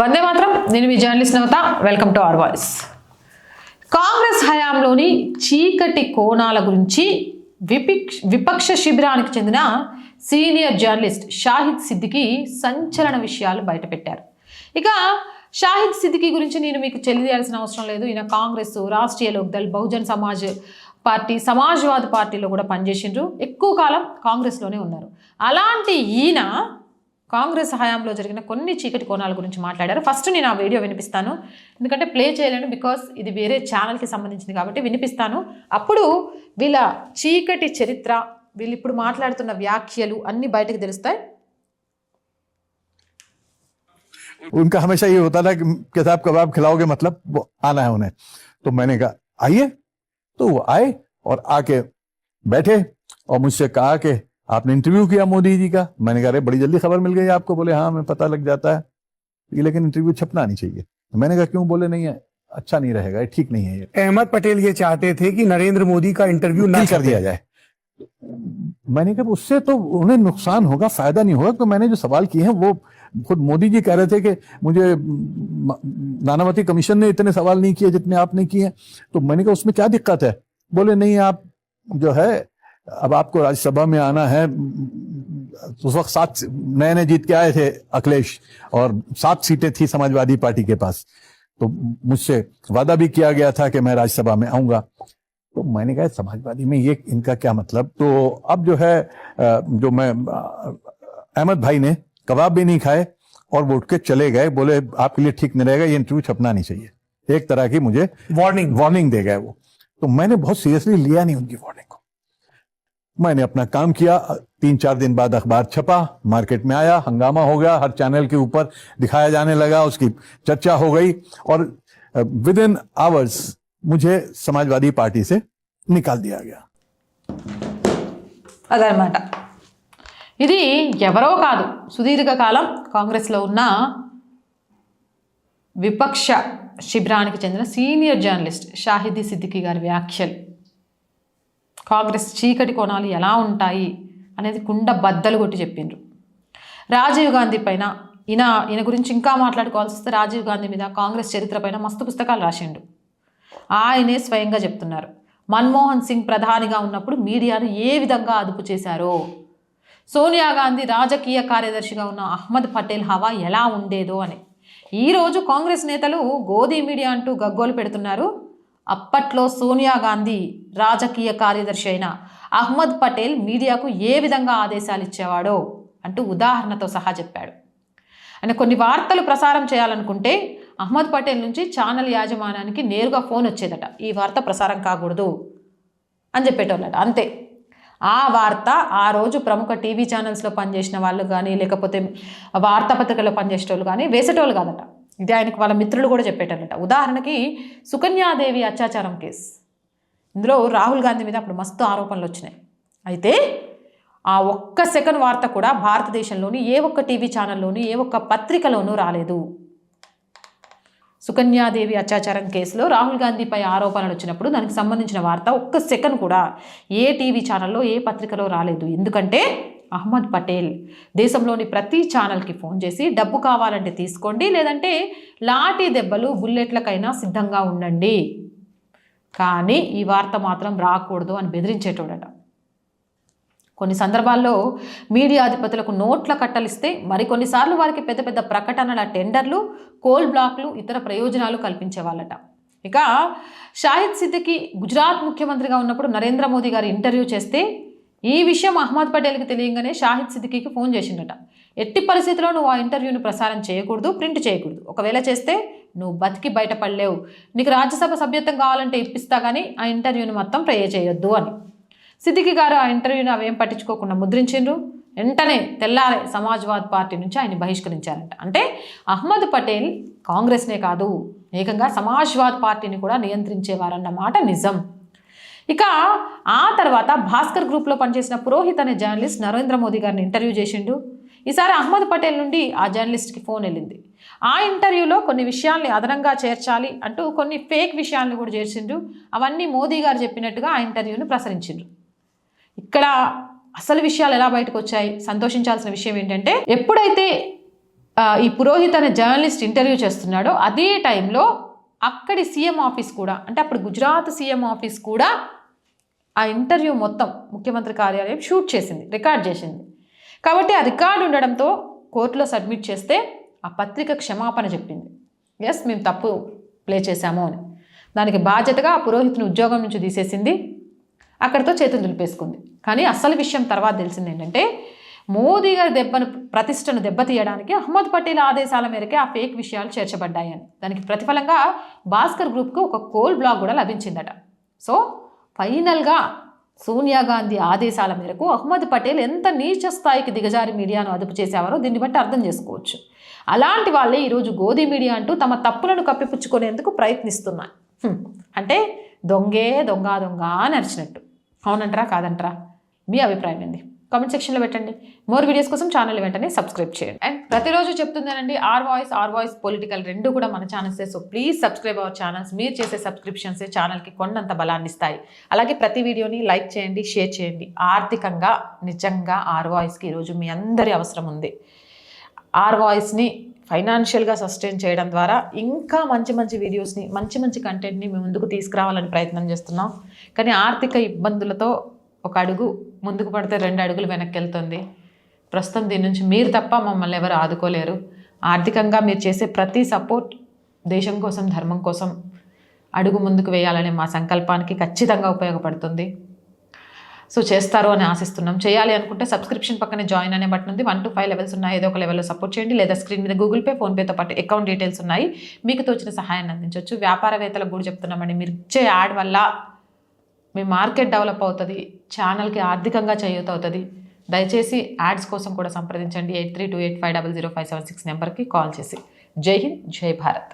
వందే మాత్రం. నేను మీ journalist Navata. Welcome to our voice. Congress హయాంలోని చీకటి కోణాల గురించి విపిక్ష విపక్ష శిబిరానికి చెందిన సీనియర్ జర్నలిస్ట్ షాహిద్ సిద్దికి సంచలన విషయాలు బయటపెట్టారు. ఇక షాహిద్ సిద్దికి గురించి నేను మీకు తెలియజేయాల్సిన అవసరం లేదు. ఈయన కాంగ్రెస్ రాష్ట్రీయ లోక్దల్ బహుజన్ సమాజ్ పార్టీ సమాజ్వాద్ పార్టీలో కూడా పనిచేసిండ్రు. ఎక్కువ కాలం కాంగ్రెస్లోనే ఉన్నారు. అలాంటి ఈయన కాంగ్రెస్ హయాంలో జరిగిన కొన్ని చీకటి కోణాల గురించి మాట్లాడారు ఫస్ట్ నేను ఆ వీడియో వినిపిస్తాను ఎందుకంటే ప్లే చేయలేను బికాస్ ఇది వేరే ఛానల్కి సంబంధించింది కాబట్టి వినిపిస్తాను అప్పుడు వీళ్ళ చీకటి చరిత్ర వీళ్ళు ఇప్పుడు మాట్లాడుతున్న వ్యాఖ్యలు అన్నీ బయటకు తెలుస్తాయి उनका हमेशा ये होता था कि किताब कबाब खिलाओगे मतलब वो आना है उन्हें तो मैंने कहा आइए तो वो आए और आके बैठे और मुझसे कहा कि आपने इंटरव्यू किया मोदी जी का? मैंने कहा अरे बड़ी जल्दी खबर मिल गई आपको। बोले हाँ हमें पता लग जाता है। लेकिन इंटरव्यू छपना नहीं चाहिए। तो मैंने कहा क्यों? बोले नहीं है अच्छा नहीं रहेगा ये ठीक नहीं है ये। अहमद पटेल ये चाहते थे कि नरेंद्र मोदी का इंटरव्यू न कर दिया जाए। मैंने कहा उससे तो उन्हें नुकसान होगा फ़ायदा नहीं होगा। तो मैंने जो सवाल किए हैं वो खुद मोदी जी कह रहे थे कि मुझे नानावती कमीशन ने इतने सवाल नहीं किए जितने आपने किए हैं। तो मैंने कहा उसमें क्या दिक्कत है? बोले नहीं आप जो है अब आपको राज्यसभा में आना है उस वक्त सात नए नए जीत के आए थे अखिलेश और सात सीटें थी समाजवादी पार्टी के पास। तो मुझसे वादा भी किया गया था कि मैं राज्यसभा में आऊँगा। तो मैंने कहा समाजवादी में ये इनका क्या मतलब? तो अब जो है जो मैं अहमद भाई ने कबाब भी नहीं खाए और वो उठ के चले गए बोले आपके लिए ठीक नहीं रहेगा ये इंटरव्यू छपना नहीं चाहिए। एक तरह की मुझे वार्निंग वार्निंग दे गए वो। तो मैंने बहुत सीरियसली लिया नहीं उनकी वार्निंग मैंने अपना काम किया तीन चार दिन बाद अखबार छपा मार्केट में आया हंगामा हो गया हर चैनल के ऊपर दिखाया जाने लगा उसकी चर्चा हो गई और विद इन आवर्स मुझे समाजवादी पार्टी से निकाल दिया गया అదనమాట ఇది ఎవరో కాదు సుదీర్ఘకాలం కాంగ్రెస్లో ఉన్న విపక్ష శిబిరానికి చెందిన సీనియర్ జర్నలిస్ట్ షాహిదీ సిద్దికి గారి వ్యాఖ్యలు కాంగ్రెస్ చీకటి కోణాలు ఎలా ఉంటాయి అనేది కుండ బద్దలు కొట్టి చెప్పిండ్రు. రాజీవ్ గాంధీ పైన ఈయన ఈయన గురించి ఇంకా మాట్లాడుకోవాల్సి వస్తే రాజీవ్ గాంధీ మీద కాంగ్రెస్ చరిత్ర పైన మస్తు పుస్తకాలు రాసిండు. ఆయనే స్వయంగా చెప్తున్నారు మన్మోహన్ సింగ్ ప్రధానిగా ఉన్నప్పుడు మీడియాను ఏ విధంగా అదుపు చేశారో? సోనియా గాంధీ రాజకీయ కార్యదర్శిగా ఉన్న అహ్మద్ పటేల్ హవా ఎలా ఉండేదో అని. ఈరోజు కాంగ్రెస్ నేతలు గోధీ మీడియా అంటూ గగ్గోలు పెడుతున్నారు. అప్పట్లో సోనియా గాంధీ రాజకీయ కార్యదర్శి అయిన అహ్మద్ పటేల్ మీడియాకు ఏ విధంగా ఆదేశాలు ఇచ్చేవాడో అంటూ ఉదాహరణతో సహా చెప్పాడు. ఆయన కొన్ని వార్తలు ప్రసారం చేయాలనుకుంటే అహ్మద్ పటేల్ నుంచి ఛానల్ యాజమాన్యానికి నేరుగా ఫోన్ వచ్చేదట. ఈ వార్త ప్రసారం కాకూడదు అని చెప్పేటోళ్ళట. అంతే. ఆ వార్త ఆ రోజు ప్రముఖ టీవీ ఛానల్స్లో పనిచేసిన వాళ్ళు కానీ లేకపోతే వార్తాపత్రికలో పనిచేసేటోళ్ళు కానీ వేసేటోళ్ళు కాదట. ఇది ఆయనకు వాళ్ళ మిత్రులు కూడా చెప్పేటోళ్ళట ఉదాహరణకి సుకన్యాదేవి అత్యాచారం కేసు. ఇందులో రాహుల్ గాంధీ మీద అప్పుడు మస్తు ఆరోపణలు వచ్చినాయి. అయితే ఆ ఒక్క సెకండ్ వార్త కూడా భారతదేశంలోని ఏ ఒక్క టీవీ ఛానల్లోని ఏ ఒక్క పత్రికలోనూ రాలేదు. సుకన్యాదేవి అత్యాచారం కేసులో రాహుల్ గాంధీపై ఆరోపణలు వచ్చినప్పుడు దానికి సంబంధించిన వార్త ఒక్క సెకండ్ కూడా ఏ టీవీ ఛానల్లో ఏ పత్రికలో రాలేదు. ఎందుకంటే అహ్మద్ పటేల్. దేశంలోని ప్రతి ఛానల్కి ఫోన్ చేసి డబ్బు కావాలంటే తీసుకోండి లేదంటే లాఠీ దెబ్బలు బుల్లెట్లకైనా సిద్ధంగా ఉండండి. కానీ ఈ వార్త మాత్రం రాకూడదు అని బెదిరించేటోడట. కొన్ని సందర్భాల్లో మీడియా అధిపతులకు నోట్ల కట్టలిస్తే మరికొన్నిసార్లు వారికి పెద్ద పెద్ద ప్రకటనల టెండర్లు కోల్ బ్లాక్లు ఇతర ప్రయోజనాలు కల్పించేవాళ్ళట ఇక షాహిద్ సిద్దికి గుజరాత్ ముఖ్యమంత్రిగా ఉన్నప్పుడు నరేంద్ర మోదీ గారు ఇంటర్వ్యూ చేస్తే ఈ విషయం అహ్మద్ పటేల్కి తెలియగానే షాహిద్ సిద్దికీకి ఫోన్ చేసిండట. ఎట్టి పరిస్థితిలో నువ్వు ఆ ఇంటర్వ్యూని ప్రసారం చేయకూడదు ప్రింట్ చేయకూడదు. ఒకవేళ చేస్తే నువ్వు బతికి బయటపడలేవు. నీకు రాజ్యసభ సభ్యత్వం కావాలంటే ఇప్పిస్తా కానీ ఆ ఇంటర్వ్యూని మొత్తం ప్రే చేయొద్దు అని. సిద్దికి గారు ఆ ఇంటర్వ్యూని అవేం పట్టించుకోకుండా ముద్రించిండ్రు. వెంటనే తెల్లారే సమాజ్వాద్ పార్టీ నుంచి ఆయన బహిష్కరించారంట. అంటే అహ్మద్ పటేల్ కాంగ్రెస్నే కాదు ఏకంగా సమాజ్వాద్ పార్టీని కూడా నియంత్రించేవారన్నమాట నిజం. ఇక ఆ తర్వాత భాస్కర్ గ్రూప్లో పనిచేసిన పురోహిత్ అనే జర్నలిస్ట్ నరేంద్ర మోదీ గారిని ఇంటర్వ్యూ చేసిండు. ఈసారి అహ్మద్ పటేల్ నుండి ఆ జర్నలిస్ట్కి ఫోన్ వెళ్ళింది. ఆ ఇంటర్వ్యూలో కొన్ని విషయాల్ని అదనంగా చేర్చాలి అంటూ కొన్ని ఫేక్ విషయాలను కూడా చేర్చిండ్రు అవన్నీ మోదీ గారు చెప్పినట్టుగా ఆ ఇంటర్వ్యూను ప్రసరించిండ్రు ఇక్కడ అసలు విషయాలు ఎలా బయటకు వచ్చాయి? సంతోషించాల్సిన విషయం ఏంటంటే ఎప్పుడైతే ఈ పురోహిత్ అనే జర్నలిస్ట్ ఇంటర్వ్యూ చేస్తున్నాడో అదే టైంలో అక్కడి సీఎం ఆఫీస్ కూడా అంటే అప్పుడు గుజరాత్ సీఎం ఆఫీస్ కూడా ఆ ఇంటర్వ్యూ మొత్తం ముఖ్యమంత్రి కార్యాలయం షూట్ చేసింది రికార్డ్ చేసింది. కాబట్టి ఆ రికార్డు ఉండడంతో కోర్టులో సబ్మిట్ చేస్తే ఆ పత్రిక క్షమాపణ చెప్పింది. ఎస్ మేము తప్పు ప్లే చేశాము అని. దానికి బాధ్యతగా ఆ పురోహితుని ఉద్యోగం నుంచి తీసేసింది. అక్కడితో చేతులు దులిపేసుకుంది. కానీ అసలు విషయం తర్వాత తెలిసింది ఏంటంటే మోదీ గారి దెబ్బను ప్రతిష్టను దెబ్బతీయడానికి అహ్మద్ పటేల్ ఆదేశాల మేరకే ఆ ఫేక్ విషయాలు చేర్చబడ్డాయని. దానికి ప్రతిఫలంగా భాస్కర్ గ్రూప్కు ఒక కోల్ బ్లాగ్ కూడా లభించిందట. సో ఫైనల్గా సోనియా గాంధీ ఆదేశాల మేరకు అహ్మద్ పటేల్ ఎంత నీచ స్థాయికి దిగజారి మీడియాను అదుపు చేసేవారో దీన్ని బట్టి అర్థం చేసుకోవచ్చు. అలాంటి వాళ్ళే ఈరోజు గోధి మీడియా అంటూ తమ తప్పులను కప్పిపుచ్చుకునేందుకు ప్రయత్నిస్తున్నారు అంటే దొంగే దొంగ దొంగ అని అరిచినట్టు. అవునంటారా కాదంటారా? మీ అభిప్రాయం ఏంది? కామెంట్ సెక్షన్లో పెట్టండి. మోర్ వీడియోస్ కోసం ఛానల్ వెంటనే సబ్స్క్రైబ్ చేయండి. అండ్ ప్రతిరోజు చెప్తుందేనండి our voice our voice political రెండు కూడా మన ఛానల్సే so please subscribe our channels మీరు చేసే సబ్స్క్రిప్షన్సే ఛానల్కి కొండంత బలాన్ని ఇస్తాయి. అలాగే ప్రతి వీడియోని లైక్ చేయండి షేర్ చేయండి. ఆర్థికంగా నిజంగా ఆర్ వాయిస్కి ఈరోజు మీ అందరి అవసరం ఉంది. ఆర్ వాయిస్ని ఫైనాన్షియల్గా సస్టైన్ చేయడం ద్వారా ఇంకా మంచి మంచి వీడియోస్ని మంచి మంచి కంటెంట్ని మేము ముందుకు తీసుకురావాలని ప్రయత్నం చేస్తున్నాం. కానీ ఆర్థిక ఇబ్బందులతో ఒక అడుగు ముందుకు పడితే రెండు అడుగులు వెనక్కి వెళ్తుంది ప్రస్తుతం దీని నుంచి మీరు తప్ప మమ్మల్ని ఎవరు ఆదుకోలేరు. ఆర్థికంగా మీరు చేసే ప్రతి సపోర్ట్ దేశం కోసం ధర్మం కోసం అడుగు ముందుకు వేయాలనే మా సంకల్పానికి ఖచ్చితంగా ఉపయోగపడుతుంది. సో చేస్తారు అని ఆశిస్తున్నాం. చేయాలి అనుకుంటే సబ్స్క్రిప్షన్ పక్కనే జాయిన్ అనే బటన్ ఉంది. వన్ టు ఫైవ్ లెవెల్స్ ఉన్నాయి. ఏదో ఒక లెవెల్లో సపోర్ట్ చేయండి. లేదా స్క్రీన్ మీద గూగుల్ పే ఫోన్పేతో పాటు అకౌంట్ డీటెయిల్స్ ఉన్నాయి. మీకు తోచిన సహాయాన్ని అందించవచ్చు. వ్యాపారవేత్తలకు కూడా చెప్తున్నామండి. మీరు ఇచ్చే యాడ్ వల్ల మీ మార్కెట్ డెవలప్ అవుతుంది ఛానల్కి ఆర్థికంగా చేయూత అవుతుంది దయచేసి యాడ్స్ కోసం కూడా సంప్రదించండి. Eight three two eight five double zero five seven six నెంబర్కి కాల్ చేసి. జై హింద్ జై భారత్.